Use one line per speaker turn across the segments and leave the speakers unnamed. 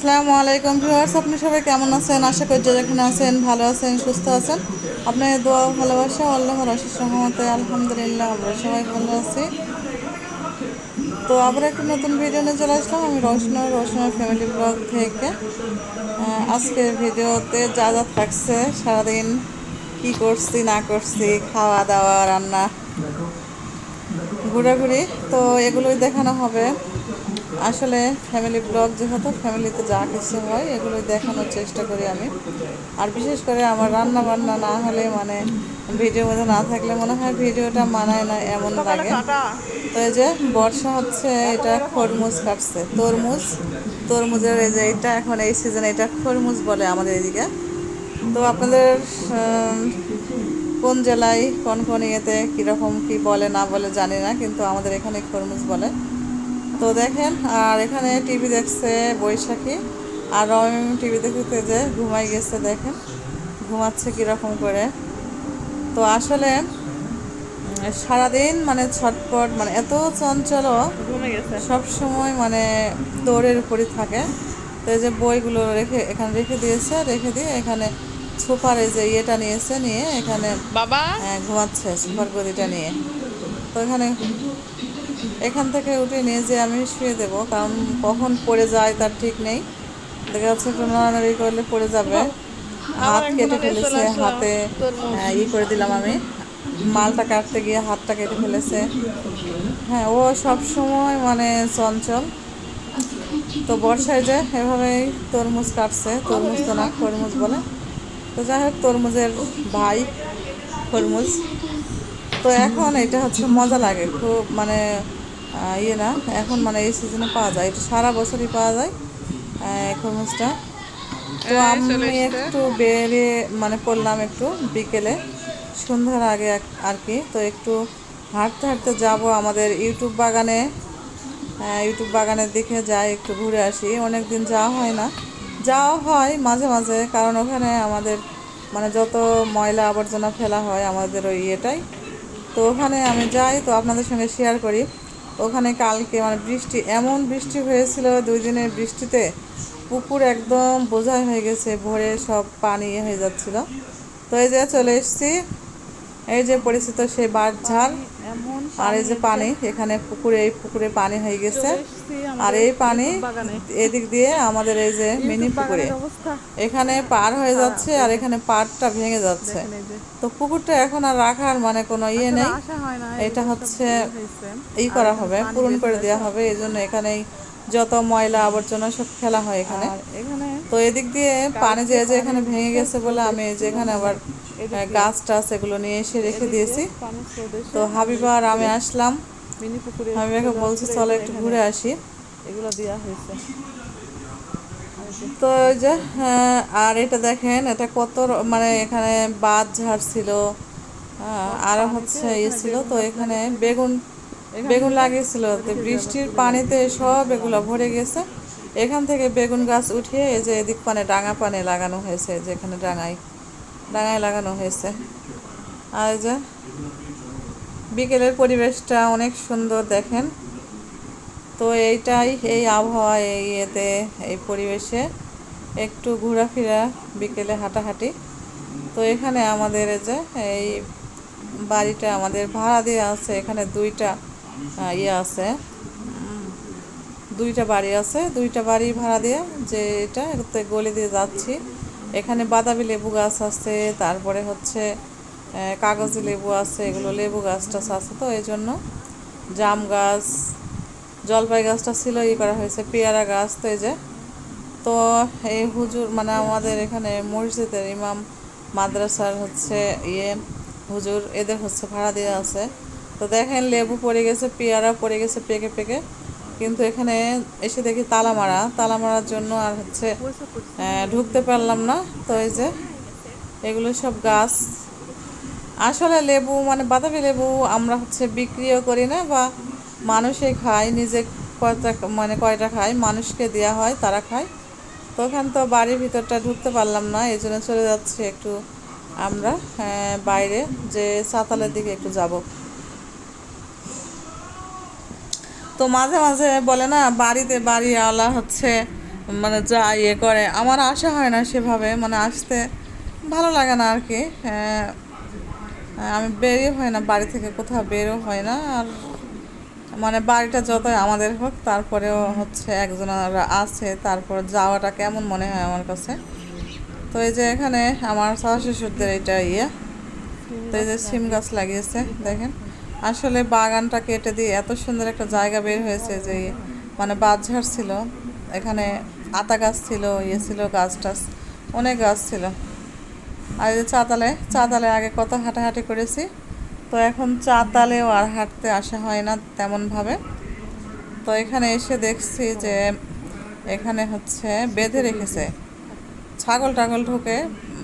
আসসালামু আলাইকুম ভিউয়ার্স, আপনি সবাই কেমন আছেন? আশা করি যে যেখানে আছেন, ভালো আছেন, সুস্থ আছেন। আপনার দোয়া ভালোবাসা আল্লাহর অশেষ রহমতে আলহামদুলিল্লাহ আমরা সবাই ভালো আছি। তো আবার একটা নতুন ভিডিও নিয়ে চলে আসলাম। আমি রোশনা রোশনা ফ্যামিলি ব্লগ থেকে। আজকের ভিডিওতে যা যা থাকছে, সারাদিন কি করছি, না করছি খাওয়া দাওয়া রান্না, ঘোরাঘুরি, তো এগুলোই দেখানো হবে। আসলে ফ্যামিলি ব্লগ যেহেতু ফ্যামিলিতে যা কিছু হয় এগুলোই দেখানোর চেষ্টা করি আমি। আর বিশেষ করে আমার রান্না বান্না না হলে মানে ভিডিওর মধ্যে না থাকলে মনে হয় ভিডিওটা মানায় না এমন লাগে। তো এই যে বর্ষা হচ্ছে এটা খরমুজ কাটছে তরমুজ। তরমুজের এই যে এটা এখন এই সিজনে এটা খরমুজ বলে আমাদের এদিকে। তো আপনাদের কোন জেলায় কোন কোন ইয়েতে কীরকম কী বলে না বলে জানি না কিন্তু আমাদের এখানে খরমুজ বলে। তো দেখেন আর এখানে টিভি দেখছে বৈশাখী আর রমিম টিভি দেখতে যে ঘুমাই গেছে দেখেন ঘুমাচ্ছে কীরকম করে। তো আসলে সারাদিন মানে ছটপট মানে এত চঞ্চল সব সময় মানে দৌড়ের উপরই থাকে। তো এই যে বইগুলো রেখে এখানে রেখে দিয়েছে রেখে দিয়ে এখানে সুপার এই যে ইয়েটা নিয়েছে নিয়ে এখানে
বাবা!
হ্যাঁ, ঘুমাচ্ছে সুপার গদিটা নিয়ে। তো এখানে এখান থেকে উঠে নিয়ে যে আমি শুয়ে দেবো কারণ কখন পড়ে যায় তার ঠিক নেই। দেখা যাচ্ছে একটু নড়ানড়ি করলে পড়ে যাবে। হাত কেটে ফেলেছে হাতে হ্যাঁ, ই করে দিলাম আমি। মালটা কাটতে গিয়ে হাতটা কেটে ফেলেছে। হ্যাঁ ও সব সময় মানে চঞ্চল। তো বর্ষায় যে এভাবেই তরমুজ কাটছে তরমুজ তো না খরমুজ বলে। তো যাই হোক তরমুজের ভাই খরমুজ। তো এখন এটা হচ্ছে মজা লাগে খুব মানে ইয়ে না এখন মানে এই সিজনে পাওয়া যায় এটা সারা বছরই পাওয়া যায় খরমুজটা তো
এই
আমি একটু বেরিয়ে মানে পড়লাম একটু বিকেলে সন্ধ্যার আগে আর কি তো একটু হাঁটতে হাঁটতে যাব আমাদের ইউটিউব বাগানে হ্যাঁ, ইউটিউব বাগানের দিকে যাই একটু ঘুরে আসি অনেক দিন যাওয়া হয় না। যাওয়া হয় মাঝে মাঝে কারণ ওখানে আমাদের মানে যত ময়লা আবর্জনা ফেলা হয় আমাদের ওই ইয়েটাই তো ওখানে আমি যাই, তো আপনাদের সঙ্গে শেয়ার করি। ওখানে কালকে মানে বৃষ্টি, এমন বৃষ্টি হয়েছিল দুই দিনের বৃষ্টিতে, পুকুর একদম বোঝাই হয়ে গেছে, ভোরে সব পানি হয়ে যাচ্ছিল। তো এই যে চলে এসেছি এই যে পরিচিত সেই বাঁশঝাড়
এমন
আর এই যে পানি এখানে পুকুরে এই পুকুরে পানি হয়ে গেছে। আর এই পানি এদিক দিয়ে আমাদের এই যে মিনি পুকুরে। এখানে পার হয়ে যাচ্ছে আর এখানে পাড়টা ভেঙে যাচ্ছে।
এই।
তো পুকুরটা এখন আর রাখার মানে কোনো ইয়ে নেই। এটা হচ্ছে
হয়েছে।
ই করা হবে পূরণ করে দেওয়া হবে। এই জন্য এখানেই যত ময়লা আবর্জনা সব ফেলা হয় এখানে। তো এদিক দিয়ে পানি যে এখানে ভেঙে গেছে বলে আমি এই যে এখানে আবার গাছ টাছ এগুলো নিয়ে এসে রেখে দিয়েছি। তো হাবিবা আর আমি আসলাম। হাবিবাকে বলছি চলো একটু ঘুরে আসি।
এগুলো দেওয়া হয়েছে।
তো যে হ্যাঁ, আর এটা দেখেন এটা কত মানে এখানে বাদ ঝাড় ছিল হ্যাঁ, আর হচ্ছে ইয়ে ছিল তো এখানে বেগুন বেগুন লাগিয়েছিল তো বৃষ্টির পানিতে সব এগুলো ভরে গেছে। এখান থেকে বেগুন গাছ উঠিয়ে এই যে এদিক পানে ডাঙা পানে লাগানো হয়েছে যেখানে ডাঙায়। ডাঙায় লাগানো হয়েছে। আর যে বিকেলের পরিবেশটা অনেক সুন্দর দেখেন। তো এইটাই এই আবহাওয়া, এই ইয়েতে, এই পরিবেশে একটু ঘোরাফেরা, বিকেলে হাঁটাহাঁটি। তো এখানে আমাদের যে এই বাড়িটা আমাদের ভাড়া দিয়ে আছে, এখানে দুইটা ইয়ে আছে। দুইটা বাড়ি আছে, দুইটা বাড়ি ভাড়া দিয়ে যে এটা গলি দিয়ে যাচ্ছি। এখানে বাদামি লেবু গাছ আছে, তারপরে হচ্ছে কাগজি লেবু আছে, এগুলো লেবু গাছ টাছ আছে তো, এই জন্য। জাম গাছ, জলপাই গাছটা ছিল, ই করা হয়েছে, পেয়ারা গাছ, তো এই যে। তো এই হুজুর মানে আমাদের এখানে মসজিদের ইমাম, মাদ্রাসার হচ্ছে ইয়ে হুজুর, এদের হচ্ছে ভাড়া দেওয়া আছে। তো দেখেন, লেবু পড়ে গেছে পেয়ারা পড়ে গেছে, পেকে পেকে। কিন্তু এখানে এসে দেখি তালা মারা। তালা মারার জন্য আর হচ্ছে ঢুকতে পারলাম না। তো এই যে, এগুলো সব গাছ। আসলে লেবু মানে বাতাবি লেবু আমরা হচ্ছে বিক্রিও করি না বা মানুষে খায়, নিজে কয়টা মানে কয়টা খায়, মানুষকে দেওয়া হয়, তারা খায়। তো ওখান তো বাড়ির ভিতরটা ঢুকতে পারলাম না, এই জন্য চলে যাচ্ছি একটু আমরা বাইরে, যে সাতালের দিকে একটু যাব। তো মাঝে মাঝে বলে না বাড়িতে বাড়িওয়ালা হচ্ছে মানে যা ইয়ে করে। আমার আসা হয় না সেভাবে মানে আসতে ভালো লাগে না আর কি হ্যাঁ, আমি বেরিয়ে হয় না বাড়ি থেকে কোথাও বেরও হয় না। আর মানে বাড়িটা যতই আমাদের হোক তারপরেও হচ্ছে একজন আছে তারপর যাওয়াটা কেমন মনে হয় আমার কাছে। তো এই যে এখানে আমার শাশু শ্বশুরদের এটা ইয়ে তো এই যে সিম গাছ লাগিয়েছে দেখেন। আসলে বাগানটা কেটে দিয়ে এত সুন্দর একটা জায়গা বের হয়েছে যে মানে বাঁধঝাড় ছিল, এখানে আতা গাছ ছিল ইয়ে ছিল, গাছ টাছ, অনেক গাছ ছিল। আর যে চাতালে চাতালে আগে কত হাঁটাহাঁটি করেছি, তো এখন চাতালেও আর হাঁটতে আসা হয় না তেমনভাবে। তো এখানে এসে দেখছি যে, এখানে হচ্ছে বেঁধে রেখেছে। ছাগল টাগল ঢুকে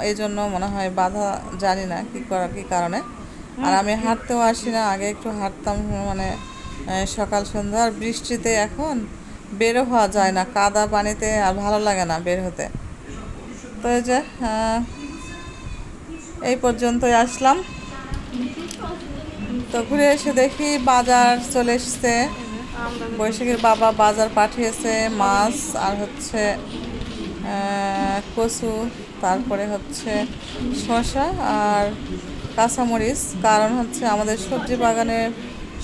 এই জন্য মনে হয় বাধা, জানি না কি করা, কি কারণে। আর আমি হাঁটতেও আসি না, আগে একটু হাঁটতাম মানে সকাল সন্ধ্যা। আর বৃষ্টিতে এখন বেরো হওয়া যায় না, কাদা পানিতে আর ভালো লাগে না বের হতে। তো এই যে এই পর্যন্তই আসলাম। তো ঘুরে এসে দেখি বাজার চলে এসছে। বৈশাখীর বাবা বাজার পাঠিয়েছে মাছ, আর হচ্ছে কচু, তারপরে হচ্ছে শসা, আর কাঁচামরিচ কারণ হচ্ছে আমাদের সবজি বাগানে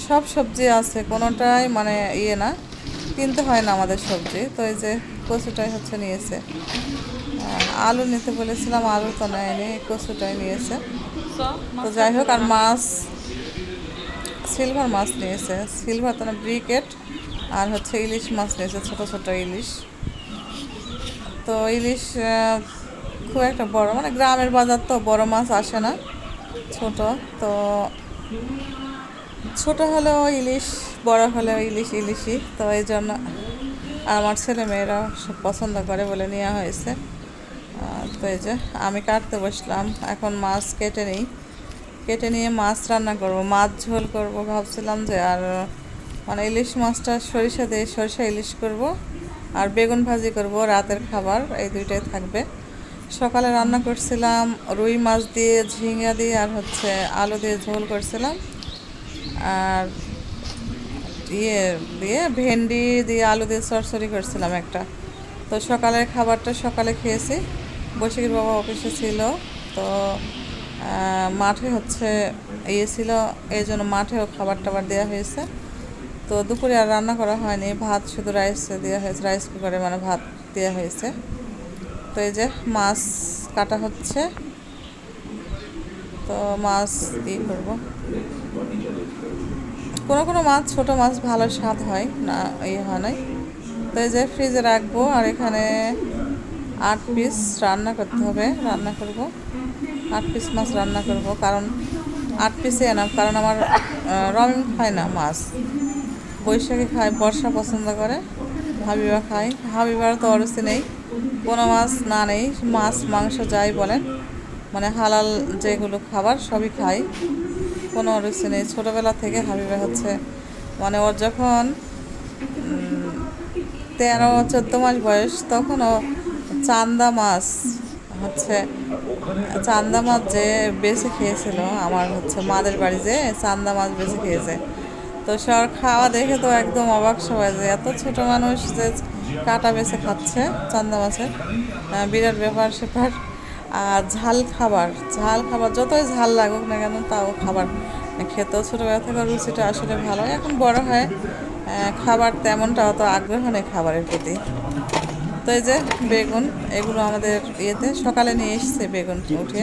সব সবজি আছে কোনোটাই মানে ইয়ে না কিনতে হয় না আমাদের সবজি। তো এই যে কচুটাই হচ্ছে নিয়েছে। আলু নিতে বলেছিলাম আলু তো নেয়নি কচুটাই নিয়েছে। তো যাই হোক আর মাছ সিলভার মাছ নিয়েছে। সিলভার তো না ব্রিকেট আর হচ্ছে ইলিশ মাছ নিয়েছে ছোট ছোট ইলিশ। তো ইলিশ খুব একটা বড় মানে গ্রামের বাজার তো বড় মাছ আসে না। ছোট, তো ছোট হলেও ইলিশ, বড় হলেও ইলিশ, ইলিশই। তো এই জন্য আমার ছেলে মেয়েরা সব পছন্দ করে বলে নেওয়া হয়েছে। তো এই যে আমি কাটতে বসলাম, এখন মাছ কেটে নিই। কেটে নিয়ে মাছ রান্না করব, মাছ ঝোল করব ভাবছিলাম যে, আর মানে ইলিশ মাছটা সরিষা দিয়ে সরিষা ইলিশ করব, আর বেগুন ভাজি করব রাতের খাবার, এই দুইটাই থাকবে। সকালে রান্না করছিলাম, রুই মাছ দিয়ে ঝিঙ্গা দিয়ে আর হচ্ছে আলু দিয়ে ঝোল করছিলাম। আর ইয়ে দিয়ে ভেন্ডি দিয়ে আলু দিয়ে সরসরি করছিলাম একটা। তো সকালের খাবারটা সকালে খেয়েছি। বৈশাখীর বাবা অফিসে ছিল, তো মাঠে হচ্ছে ইয়ে ছিল এই জন্য মাঠেও খাবার টাবার দেওয়া হয়েছে। তো দুপুরে আর রান্না করা হয়নি, ভাত শুধু রাইস দেওয়া হয়েছে রাইস কুকারে মানে ভাত দেওয়া হয়েছে। তো এই যে মাছ কাটা হচ্ছে। তো মাছ ই করব কোনো কোনো মাছ, ছোট মাছ ভালো স্বাদ হয় না ইয়ে হয় নাই। তো এই যে ফ্রিজে রাখব আর এখানে আট পিস রান্না করতে হবে, রান্না করব। আট পিস মাছ রান্না করব, কারণ আট পিসে এনাম কারণ আমার রমিন খায় না মাছ। বৈশাখী খায়, বর্ষা পছন্দ করে। হাবিবা খায় হাবিবার তো অরসি নেই। কোনো মাছ না নেই, মাছ, মাংস যাই বলেন মানে হালাল যেগুলো খাবার সবই খায় কোনো রুচি নেই। ছোটোবেলা থেকে হাবিবা হচ্ছে মানে ওর যখন তেরো, চোদ্দ মাস বয়স, তখন ও চান্দা মাছ হচ্ছে, চান্দা মাছ যে বেশি খেয়েছিল, আমার হচ্ছে মাদের বাড়ি যে চান্দা মাছ বেশি খেয়েছে। তো সর খাওয়া দেখে তো একদম অবাক সবাই যে এত ছোট মানুষ যে কাটা বেছে খাচ্ছে, চান্দা মাছের। বিরাট ব্যাপার সেপার। আর ঝাল খাবার ঝাল খাবার যতই ঝাল লাগুক না কেন তাও খাবার। খেতেও ছোটোবেলা থেকে রুচিটা আসলে ভালো। এখন বড় হয় খাবার তেমনটা অত আগ্রহ নেই খাবারের প্রতি। তো এই যে বেগুন, এগুলো আমাদের ইয়েতে সকালে নিয়ে এসেছে বেগুন উঠে।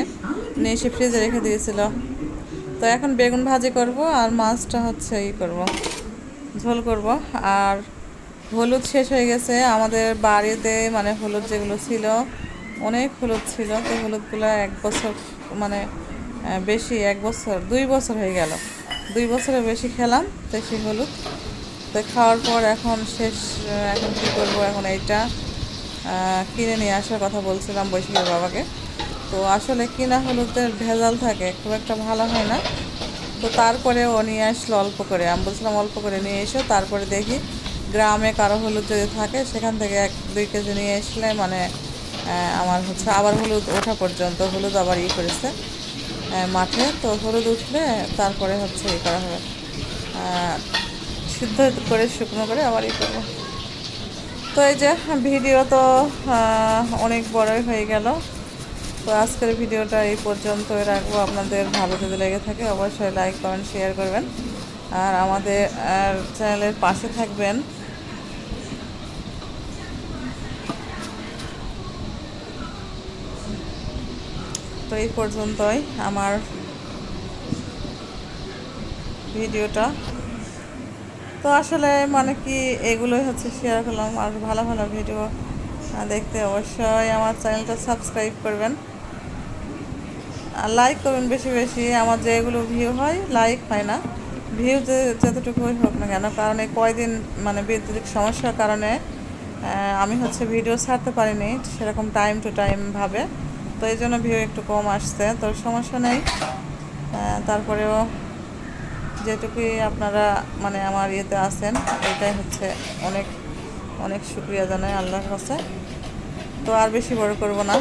নিয়ে এসে ফ্রিজে রেখে দিয়েছিল। তো এখন বেগুন ভাজি করব আর মাছটা হচ্ছে ই করব, ঝোল করব। আর হলুদ শেষ হয়ে গেছে। আমাদের বাড়িতে মানে হলুদ যেগুলো ছিল, অনেক হলুদ ছিল। তো হলুদগুলো এক বছর মানে বেশি, এক বছর, দুই বছর হয়ে গেল। দুই বছরের বেশি খেলাম দেশি হলুদ। তো খাওয়ার পর এখন শেষ এখন কী করব? এখন এইটা কিনে নিয়ে আসার কথা বলছিলাম বৈশাখের বাবাকে। তো আসলে কিনা হলুদের ভেজাল থাকে, খুব একটা ভালো হয় না। তো তারপরে ও নিয়ে আসলো অল্প করে। আমি বলছিলাম অল্প করে নিয়ে এসো, তারপরে দেখি গ্রামে কারও হলুদ যদি থাকে, সেখান থেকে এক, দুই কেজি নিয়ে আসলে মানে আমার হচ্ছে আবার হলুদ ওঠা পর্যন্ত, হলুদ আবার ই করেছে মাঠে। তো হলুদ উঠলে তারপরে হচ্ছে ই করা হবে সিদ্ধ করে, শুকনো করে আবার ই করব। তো এই যে ভিডিও তো অনেক বড়ই হয়ে গেল। তো আজকের ভিডিওটা এই পর্যন্তই রাখব। আপনাদের ভালো যদি লেগে থাকে, অবশ্যই লাইক কমেন্ট শেয়ার করবেন। আর আমাদের চ্যানেলের পাশে থাকবেন। তো এই পর্যন্তই আমার ভিডিওটা। তো আসলে মানে কি, এগুলোই হচ্ছে শেয়ার করলাম। আর ভালো ভালো ভিডিও দেখতে অবশ্যই আমার চ্যানেলটা সাবস্ক্রাইব করবেন। আর লাইক করবেন বেশি বেশি, আমার যেগুলো ভিউ হয় লাইক হয় না। ভিউ যতটুকুই হোক না কেন, কারণ এই কয়দিন মানে বিদ্যুতিক সমস্যার কারণে আমি হচ্ছে ভিডিও ছাড়তে পারিনি সেরকম টাইম টু টাইম ভাবে। তো এই জন্য ভিউ একটু কম আসছে, তো সমস্যা নেই। তারপরেও যেটুকুই আপনারা মানে আমার ইয়েতে আছেন, এটাই হচ্ছে অনেক অনেক শুক্রিয়া জানাই আল্লাহর কাছে। তো আর বেশি বড় করব না।